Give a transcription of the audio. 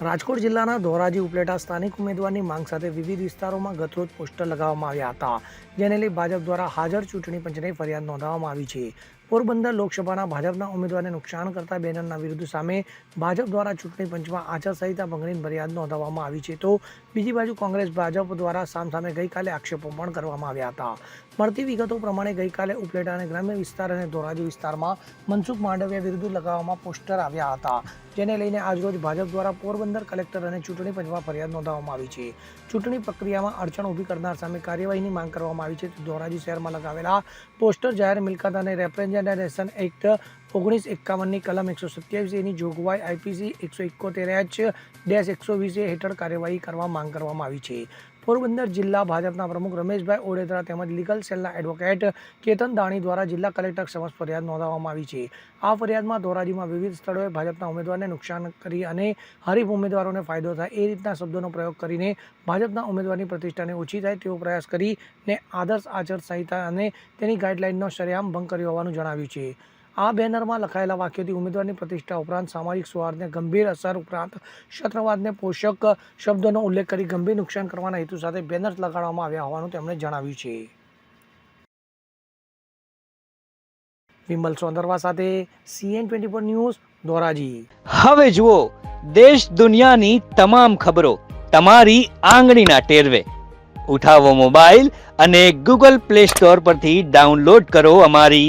રાજકોટ જિલ્લાના ધોરાજી ઉપલેટા સ્થાનિક ઉમેદવારની માંગ સાથે વિવિધ વિસ્તારોમાં ગતરોજ પોસ્ટર લગાવવામાં આવ્યા હતા. જેને લઈ ભાજપ દ્વારા હાજર ચૂંટણી પંચને ફરિયાદ નોંધાવવામાં આવી છે. પોરબંદર લોકસભાના ભાજપના ઉમેદવારને નુકસાન કરતા બેનરના વિરુદ્ધ સામે ભાજપ દ્વારા ચૂંટણી પંચમાં આચારસંહિતા ભંગની ફરિયાદ નોંધાવવામાં આવી છે તો બીજી બાજુ કોંગ્રેસ ભાજપ દ્વારા સામસામે ગઈકાલે આક્ષેપો પણ કરવામાં આવ્યા હતા. મળતી વિગતો પ્રમાણે ગઈકાલે ઉપલેટા અને ગ્રામ્ય વિસ્તાર અને ધોરાજી વિસ્તારમાં મનસુખ માંડવિયા વિરુદ્ધ લગાવવામાં પોસ્ટર આવ્યા હતા, જેને લઈને આજરોજ ભાજપ દ્વારા પોરબંદર કલેક્ટર અને ચૂંટણી પંચમાં ફરિયાદ નોંધાવવામાં આવી છે. ચૂંટણી પ્રક્રિયામાં અડચણ ઊભી કરનાર સામે કાર્યવાહીની માંગ કરવામાં આવી છે. ધોરાજી શહેરમાં લગાવેલા પોસ્ટર જાહેર મિલકત અને રેપ્રેઝેન્ટેશન એક્ટ ઓગણીસ એકાવનની કલમ એકસો સત્યાવીસ એની જોગવાઈ આઈપીસી એકસો એકોતેર એચ ડેશ એકસો વીસ હેઠળ કાર્યવાહી કરવા માંગ કરવામાં આવી છે. પોરબંદર જિલ્લા ભાજપના પ્રમુખ રમેશભાઈ ઓડેદરા તેમજ લીગલ સેલના એડવોકેટ કેતન દાણી દ્વારા જિલ્લા કલેક્ટર સમક્ષ ફરિયાદ નોંધાવવામાં આવી છે. આ ફરિયાદમાં ધોરાજીમાં વિવિધ સ્થળોએ ભાજપના ઉમેદવારને નુકસાન કરી અને હરીફ ઉમેદવારોને ફાયદો થાય એ રીતના શબ્દોનો પ્રયોગ કરીને ભાજપના ઉમેદવારની પ્રતિષ્ઠાને ઓછી થાય તેવો પ્રયાસ કરીને આદર્શ આચાર સંહિતા અને તેની ગાઈડલાઇનનો સરેઆમ ભંગ કર્યો હોવાનું જણાવ્યું છે. આ બેનરમાં લખાયેલા વાક્યોથી ઉમેદવારની પ્રતિષ્ઠા ઉપરાંત સામાજિક સૌહાર્દને ગંભીર અસર ઉપરાંત ક્ષત્રવાદને પોષક શબ્દોનો ઉલ્લેખ કરી ગંભીર નુકસાન કરવાના હેતુ સાથે બેનર્સ લગાડવામાં આવ્યા હોવાનું તેમણે જણાવ્યું છે. વિમલ સોંદરવા સાથે CN twenty four news, Dhoraji. હવે જુઓ, દેશ દુનિયાની તમામ ખબરો તમારી આંગળીના ટેરવે. ઉઠાવો મોબાઈલ અને ગૂગલ પ્લે સ્ટોર પરથી ડાઉનલોડ કરો અમારી